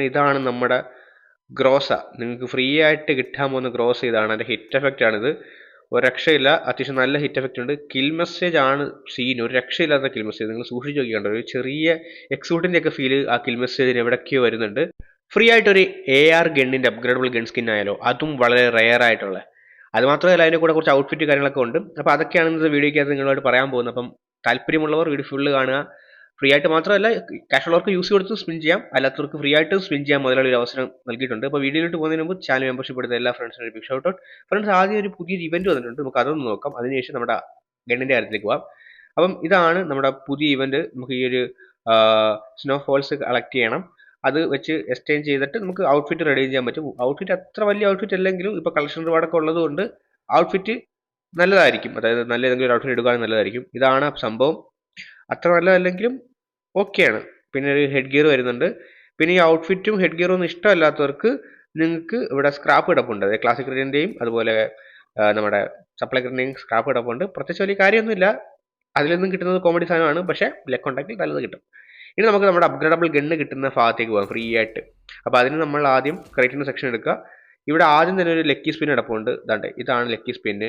ഇതാണ് നമ്മുടെ ഗ്രോസ. നിങ്ങൾക്ക് ഫ്രീ ആയിട്ട് കിട്ടാൻ പോകുന്ന ഗ്രോസ ഇതാണ്. അതിന്റെ ഹിറ്റ് എഫക്റ്റ് ആണിത്. ഒരു രക്ഷയില്ല അത്യാവശ്യം നല്ല ഹിറ്റ് എഫക്റ്റ് ഉണ്ട്. കിൽ മെസ്സേജ് ആണ് സീൻ ഒരു രക്ഷയില്ലാത്ത കിൽ മെസ്സേജ് നിങ്ങൾ സൂക്ഷിച്ച് നോക്കിക്കണ്ട. ഒരു ചെറിയ എക്സൂട്ടിന്റെ ഒക്കെ ഫീൽ ആ കിൽ മെസ്സേജിന് എവിടേക്കോ വരുന്നുണ്ട്. ഫ്രീ ആയിട്ടൊരു എ ആർ ഗണ്ണിന്റെ അപ്ഗ്രേഡബിൾ ഗൺ സ്കിൻ ആയാലോ അതും വളരെ റെയർ ആയിട്ടുള്ള. അത് മാത്രമല്ല അതിന്റെ കൂടെ കുറച്ച് ഔട്ട്ഫിറ്റ് കാര്യങ്ങളൊക്കെ ഉണ്ട്. അപ്പോൾ അതൊക്കെയാണ് ഇന്നത്തെ വീഡിയോയ്ക്കകത്ത് നിങ്ങളോട് പറയാൻ പോകുന്നത്. അപ്പം താല്പര്യമുള്ളവർ വീഡിയോ ഫുള്ള് കാണുക. ഫ്രീ ആയിട്ട് മാത്രമല്ല ക്യാഷ് ഉള്ളവർക്ക് യൂസ് കൊടുത്ത് സ്പിൻ ചെയ്യാം. അല്ലാത്തവർക്ക് ഫ്രീ ആയിട്ട് സ്പിൻ ചെയ്യാൻ മുതലുള്ള ഒരു അവസരം നൽകിയിട്ടുണ്ട്. അപ്പോൾ വീഡിയോയിലോട്ട് പോകുന്നതിന് മുമ്പ് ചാനൽ മെമ്പർഷിപ്പ് എടുത്ത എല്ലാ ഫ്രണ്ട്സിനും ഒരു ബിഗ് ഷൗട്ട് ഔട്ട് ഫ്രണ്ട്സ് ആദ്യം ഒരു പുതിയൊരു ഇവന്റ് വന്നിട്ടുണ്ട്. നമുക്ക് അതൊന്ന് നോക്കാം. അതിനുശേഷം നമ്മുടെ ഗണ്ണിന്റെ കാര്യത്തിലേക്ക് പോകാം അപ്പം ഇതാണ് നമ്മുടെ പുതിയ ഇവന്റ് നമുക്ക് ഈ ഒരു സ്നോ ഫോൾസ് കളക്ട് ചെയ്യണം. അത് വെച്ച് എക്സ്ചേഞ്ച് ചെയ്തിട്ട് നമുക്ക് ഔട്ട്ഫിറ്റ് റെഡി ചെയ്യാൻ പറ്റും. ഔട്ട്ഫിറ്റ് അത്ര വലിയ ഔട്ട്ഫിറ്റ് അല്ലെങ്കിലും ഇപ്പോൾ കളക്ഷൻ റിവാർഡൊക്കെ ഉള്ളതുകൊണ്ട് ഔട്ട്ഫിറ്റ് നല്ലതായിരിക്കും. അതായത് നല്ല ഏതെങ്കിലും ഒരു ഔട്ട്ഫിറ്റ് എടുക്കാൻ നല്ലതായിരിക്കും. ഇതാണ് സംഭവം. അത്ര നല്ലതല്ലെങ്കിലും ഓക്കെയാണ്. പിന്നെ ഒരു ഹെഡ് ഗിയർ വരുന്നുണ്ട്. പിന്നെ ഈ ഔട്ട്ഫിറ്റും ഹെഡ് ഗിയറും ഒന്നും ഇഷ്ടമല്ലാത്തവർക്ക് നിങ്ങൾക്ക് ഇവിടെ സ്ക്രാപ്പ് കിടപ്പുണ്ട് അതായത് ക്ലാസിക് റേഡിന്റെയും അതുപോലെ നമ്മുടെ സപ്ലൈ ഗ്രേഡിന്റെയും സ്ക്രാപ്പ് കിടപ്പുണ്ട് പ്രത്യേകിച്ച് വലിയ കാര്യമൊന്നുമില്ല. അതിലൊന്നും കിട്ടുന്നത് കോമഡി സാധനമാണ്. പക്ഷേ ബ്ലാക്ക് കോണ്ടാക്റ്റിൽ നല്ലത് കിട്ടും. ഇനി നമുക്ക് നമ്മുടെ അപ്ഗ്രേഡബിൾ ഗണ്ണ് കിട്ടുന്ന ഭാഗത്തേക്ക് പോകാം. ഫ്രീ ആയിട്ട്. അപ്പോൾ അതിന് നമ്മൾ ആദ്യം ക്രൈറ്റിന്റെ സെക്ഷൻ എടുക്കുക. ഇവിടെ ആദ്യം തന്നെ ഒരു ലക്കി സ്പിൻ കിടപ്പുണ്ട് ഇതാണ്ട് ഇതാണ് ലക്കി സ്പിന്ന്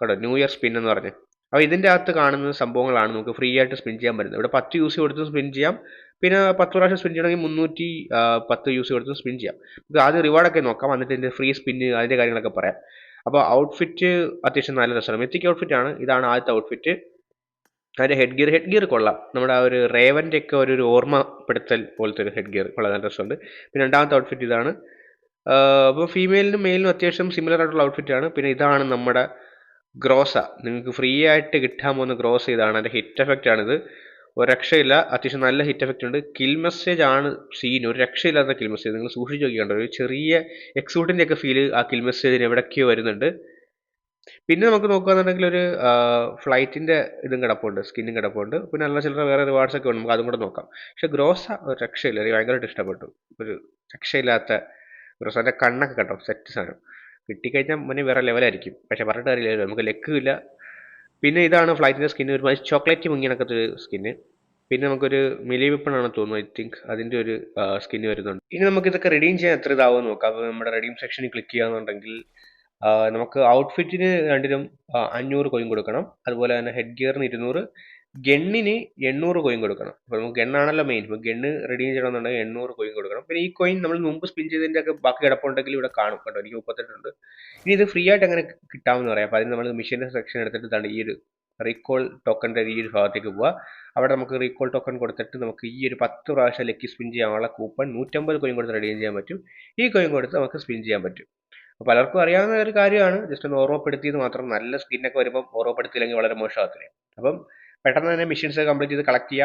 കേട്ടോ ന്യൂ ഇയർ സ്പിൻ എന്ന് പറഞ്ഞ്. അപ്പോൾ ഇതിന്റെ അകത്ത് കാണുന്ന സംഭവങ്ങളാണ് നമുക്ക് ഫ്രീ ആയിട്ട് സ്പിൻ ചെയ്യാൻ പറ്റുന്നത്. ഇവിടെ പത്ത് യൂസ് കൊടുത്ത് സ്പിൻ ചെയ്യാം. പിന്നെ പത്ത് പ്രാവശ്യം സ്പിൻ ചെയ്യണമെങ്കിൽ മുന്നൂറ്റി പത്ത് യൂസ് കൊടുത്ത് സ്പിൻ ചെയ്യാം. നമുക്ക് ആദ്യം റിവാർഡൊക്കെ നോക്കാം. എന്നിട്ട് ഇതിന്റെ ഫ്രീ സ്പിന്ന് അതിന്റെ കാര്യങ്ങളൊക്കെ പറയാം. അപ്പോൾ ഔട്ട്ഫിറ്റ് അത്യാവശ്യം നല്ല രസമാണ്. മെത്തിക്ക് ഔട്ട്ഫിറ്റ് ആണ്. ഇതാണ് ആദ്യത്തെ ഔട്ട്ഫിറ്റ് അതിന്റെ ഹെഡ് ഗിയർ ഹെഡ് ഗിയർ കൊള്ളാം. നമ്മുടെ ആ ഒരു റേവന്റെ ഒക്കെ ഒരു ഒരു ഓർമ്മപ്പെടുത്തൽ പോലത്തെ ഒരു ഹെഡ് ഗിയർ കൊള്ളാം നല്ല രസമുണ്ട്. പിന്നെ രണ്ടാമത്തെ ഔട്ട്ഫിറ്റ് ഇതാണ്. അപ്പോൾ ഫീമെയിലിനും മെയിലിനും അത്യാവശ്യം സിമിലർ ആയിട്ടുള്ള ഔട്ട്ഫിറ്റ് ആണ്. പിന്നെ ഇതാണ് നമ്മുടെ ഗ്രോസ. നിങ്ങൾക്ക് ഫ്രീ ആയിട്ട് കിട്ടാൻ പോകുന്ന ഗ്രോസ് ഇതാണ്. അതിന്റെ ഹിറ്റ് എഫക്റ്റ് ആണിത്. ഒരു രക്ഷയില്ല. അത്യാവശ്യം നല്ല ഹിറ്റ് എഫക്റ്റ് ഉണ്ട്. കിൽ മെസ്സേജ് ആണ് സീൻ ഒരു രക്ഷയില്ലാത്ത കിൽ മെസ്സേജ് നിങ്ങൾ സൂക്ഷിച്ച് നോക്കിക്കണ്ട. ഒരു ചെറിയ എക്സൂട്ടിന്റെ ഒക്കെ ഫീൽ ആ കിൽ മെസ്സേജിന് എവിടെയൊക്കെയോ വരുന്നുണ്ട്. പിന്നെ നമുക്ക് നോക്കുകയാണെന്നുണ്ടെങ്കിൽ ഒരു ഫ്ലൈറ്റിന്റെ ഇതും കിടപ്പുണ്ട്. സ്കിന്നും കിടപ്പുണ്ട്. പിന്നെ നല്ല ചിലർ വേറെ റിവാർഡ്സ് ഒക്കെ ഉണ്ട്. നമുക്ക് അതും കൂടെ നോക്കാം. പക്ഷെ ഗ്രോസ ഒരു രക്ഷയില്ല. എനിക്ക് ഭയങ്കരമായിട്ട് ഇഷ്ടപ്പെട്ടു. ഒരു രക്ഷയില്ലാത്ത ഗ്രോസ. അതിന്റെ കണ്ണൊക്കെ കേട്ടോ സെറ്റ് സാധനം. കിട്ടിക്കഴിഞ്ഞാൽ മുന്നേ വേറെ ലെവലായിരിക്കും പക്ഷേ പറഞ്ഞിട്ട് കാര്യമില്ലല്ലോ നമുക്ക് ലെക്കില്ല പിന്നെ ഇതാണ് ഫ്ലൈറ്റിന്റെ സ്കിന്ന് ഒരു ചോക്ലേറ്റ് മുങ്ങിയണക്കത്തെ ഒരു സ്കിന്ന് പിന്നെ നമുക്കൊരു മിലി വെപ്പണാണ് തോന്നുന്നു ഐ തിങ്ക് അതിന്റെ ഒരു സ്കിന്ന് വരുന്നുണ്ട്. ഇനി നമുക്ക് ഇതൊക്കെ റിഡീം ചെയ്യാൻ എത്ര ഇതാവുമെന്ന് നോക്കാം. അപ്പോൾ നമ്മുടെ റിഡീം സെക്ഷനിൽ ക്ലിക്ക് ചെയ്യാന്നുണ്ടെങ്കിൽ നമുക്ക് ഔട്ട്ഫിറ്റിന് രണ്ടിനും അഞ്ഞൂറ് കോയിൻ കൊടുക്കണം. അതുപോലെ തന്നെ ഹെഡ് ഗിയറിന് ഇരുന്നൂറ്. ഗണ്ണിന് എണ്ണൂറ് കോയിൻ കൊടുക്കണം. അപ്പോൾ നമുക്ക് ഗണ്ണാണല്ലോ മെയിൻ ഇപ്പോൾ ഗണ്ണ് റെഡീം ചെയ്യണമെന്നുണ്ടെങ്കിൽ എണ്ണൂറ് കോയിൻ കൊടുക്കണം. പിന്നെ ഈ കോയിൻ നമ്മൾ മുമ്പ് സ്പിൻ ചെയ്തതിന്റെ ഒക്കെ ബാക്കി കിടപ്പുണ്ടെങ്കിൽ ഇവിടെ കാണും കേട്ടോ. എനിക്ക് മുപ്പത്തെട്ടുണ്ട് ഇനി ഇത് ഫ്രീ ആയിട്ട് എങ്ങനെ കിട്ടാമെന്ന് പറയാം. അപ്പോൾ അതിന് നമ്മൾ മെഷീന്റെ സെക്ഷൻ എടുത്തിട്ട് തണ്ട് ഈ ഒരു റീകോൾ ടോക്കന്റെ ഈ ഒരു ഭാഗത്തേക്ക് പോവുക. അവിടെ നമുക്ക് റീകോൾ ടോക്കൺ കൊടുത്തിട്ട് നമുക്ക് ഈ ഒരു പത്ത് പ്രാവശ്യം ലക്കി സ്പിൻ ചെയ്യാനുള്ള കൂപ്പൺ നൂറ്റമ്പത് കോയിൻ കൊടുത്ത് റെഡീം ചെയ്യാൻ പറ്റും. ഈ കോയിൻ കൊടുത്ത് നമുക്ക് സ്പിൻ ചെയ്യാൻ പറ്റും. അപ്പോൾ പലർക്കും അറിയാവുന്ന ഒരു കാര്യമാണ്. ജസ്റ്റ് ഒന്ന് ഓർമ്മപ്പെടുത്തിയത് മാത്രം നല്ല സ്കിന്നൊക്കെ വരുമ്പോൾ ഓർമ്മപ്പെടുത്തിയില്ലെങ്കിൽ വളരെ മോശമാകത്തില്ല. അപ്പം പെട്ടെന്ന് തന്നെ മെഷീൻസ് കംപ്ലീറ്റ് ചെയ്ത് കളക്ട് ചെയ്യാം.